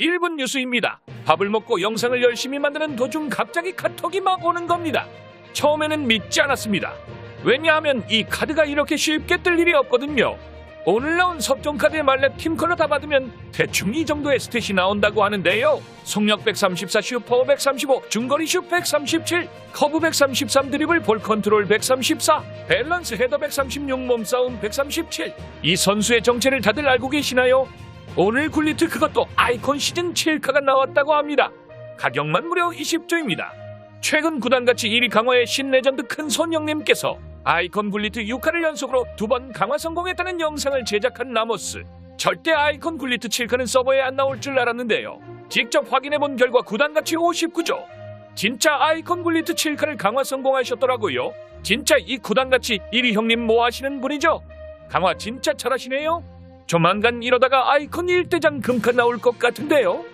1분 뉴스입니다. 밥을 먹고 영상을 열심히 만드는 도중 갑자기 카톡이 막 오는 겁니다. 처음에는 믿지 않았습니다. 왜냐하면 이 카드가 이렇게 쉽게 뜰 일이 없거든요. 오늘 나온 섭종 카드의 말렙 팀 컬러 다 받으면 대충 이 정도의 스탯이 나온다고 하는데요. 속력 134, 슈퍼 135, 중거리 슛 137, 커브 133, 드리블 볼 컨트롤 134, 밸런스 헤더 136, 몸싸움 137. 이 선수의 정체를 다들 알고 계시나요? 오늘 굴리트 그것도 아이콘 시즌 7카가 나왔다고 합니다. 가격만 무려 20조입니다. 최근 구단가치 1위 강화의 신레전드 큰손 형님께서 아이콘 굴리트 6화를 연속으로 두 번 강화 성공했다는 영상을 제작한 라모스. 절대 아이콘 굴리트 7카는 서버에 안 나올 줄 알았는데요. 직접 확인해본 결과 구단가치 59조. 진짜 아이콘 굴리트 7카를 강화 성공하셨더라고요. 진짜 이 구단가치 1위 형님 뭐 하시는 분이죠? 강화 진짜 잘하시네요. 조만간 이러다가 아이콘 1대장 금카 나올 것 같은데요.